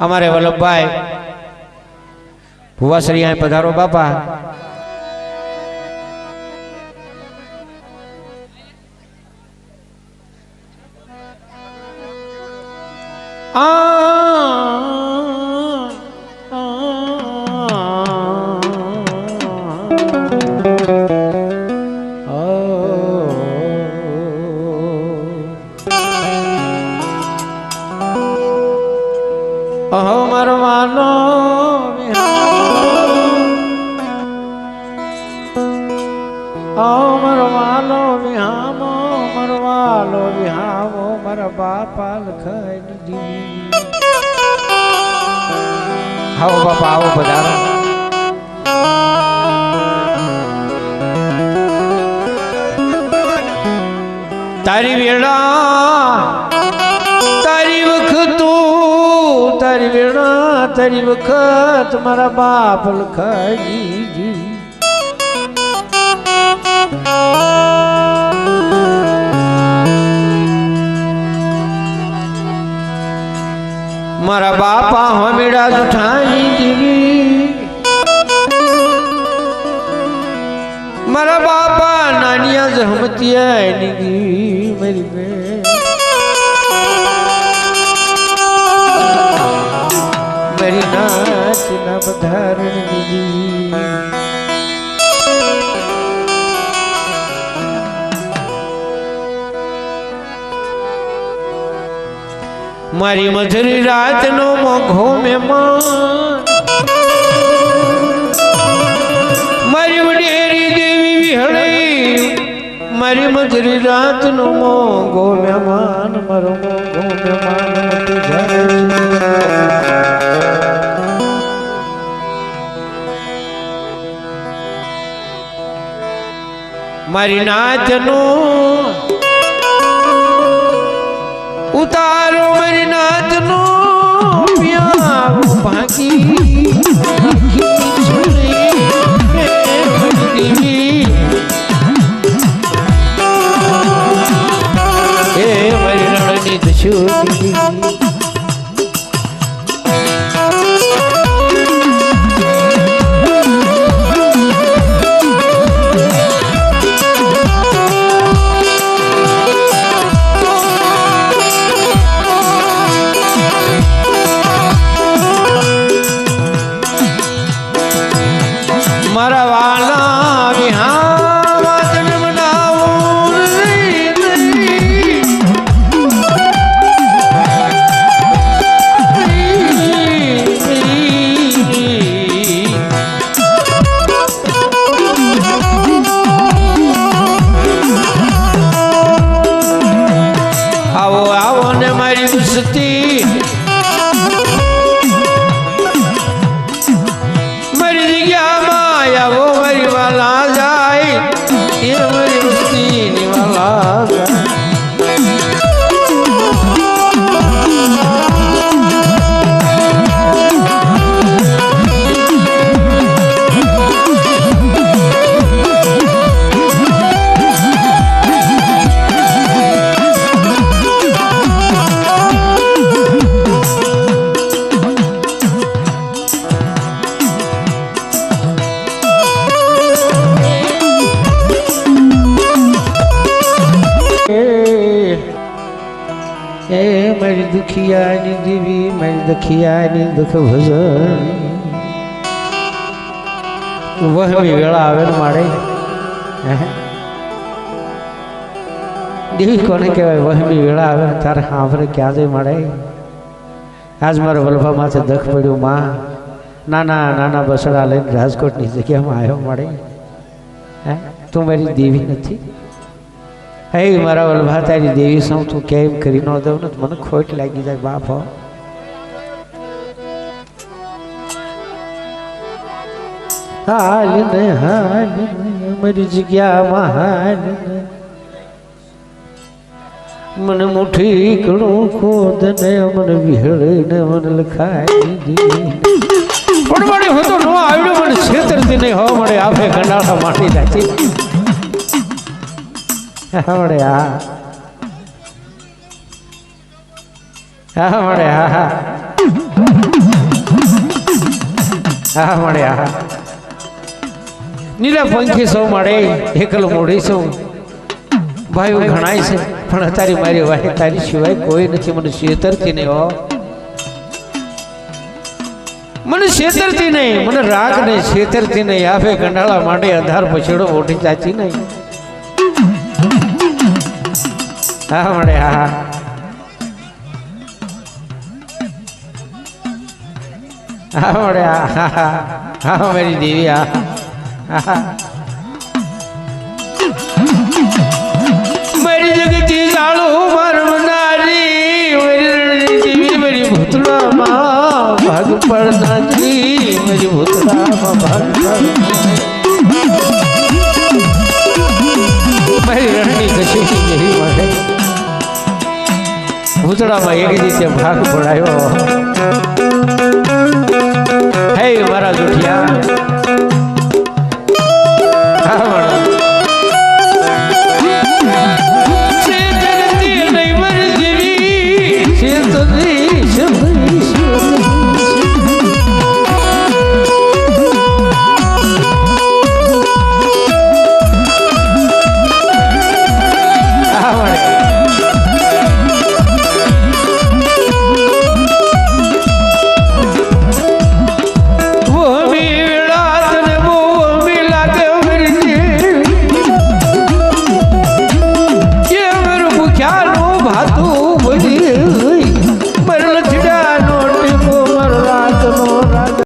અમારે વલ્લભભાઈ ભુવાશ્રી અહીં પધારો બાપા. અહો મરવાનો અહો મરવાનો વિહામો મરવાલો વિહામો મારા બાપા લખાઈ દીધી આવો બાપા, આવો બધા તારી વેળા તારી વેળા તારી વખત મારા બાપ લખાઈ મારા બાપા હમીડા જુઠાઈ દીવી મારા બાપા નાનિયા જહમતિયા નીગી મારી નાચના વધારણ દીદી મારી મધુરી રાતનો મોઘો મહેમાન મારી વડેરી દેવી વિહળી મારી મધુરી રાતનો મોઘો મહેમાન મારો મોઘો મહેમાન મટી મારી નાચનો ઉતારો મારી નાચનો પ્યારો ભાગી દુખિયાની દીવી મારી દુખિયાની દુઃખ ભજન. વહમી વેળા આવે ને મારે? દેવી કોને કહેવાય? વહમી વેળા આવે તારે સાંભળે ક્યાં જઈ મળે આજ મારા વલ્ભા માથે દખ પડ્યું માં. નાના નાના બસડા લઈને રાજકોટની જગ્યામાં આવ્યો મળે હે? તું મારી દેવી નથી? હે, મારા વલ્ભા તારી દેવી સૌ તું કેમ કરી ન દઉં? ને મને ખોટ લાગી જાય, બાપ હાલ ને, હાલ મારી જગ્યામાં હાલ મને મુઠ્ઠી ઘણું ખોદ ને, મને વિહળ ને, મને લખાઈ દીધી. પણ મને હું તો ન આવડ્યો મને છેતરતી નહીં હો મને આપે ગંડાળા માટી જાય હમણે હા હા મળે હા હા હા મળે હા નીલા પંખી સૌ મળે એકલ મોઢી સૌ. ભાઈઓ ઘણાય છે, પણ અત્યારે મારી વાહે તારી સિવાય કોઈ નથી. મને છેતરતી નહીં, હો. મને છેતરતી નહીં, મને રાગ નહીં છેતરતી નહીં. આફે કંડાળા માટે અધાર પછેડો મોટી ચાચી નહીં. હા મળે હા હા મળે હા હા હા હા મારી દેવી હા હા હા મારી જગતી જાળો મરમનારી મારી રણજીવી મારી ભૂતળામાં ભાગ પડનારી મારી ભૂતળામાં ભાગ પડનારી. મારી રણની ઘસીટી જેવી મળે ભૂતળામાં એક રીતે ભાગ પડાયો. હે મારા જુઠિયા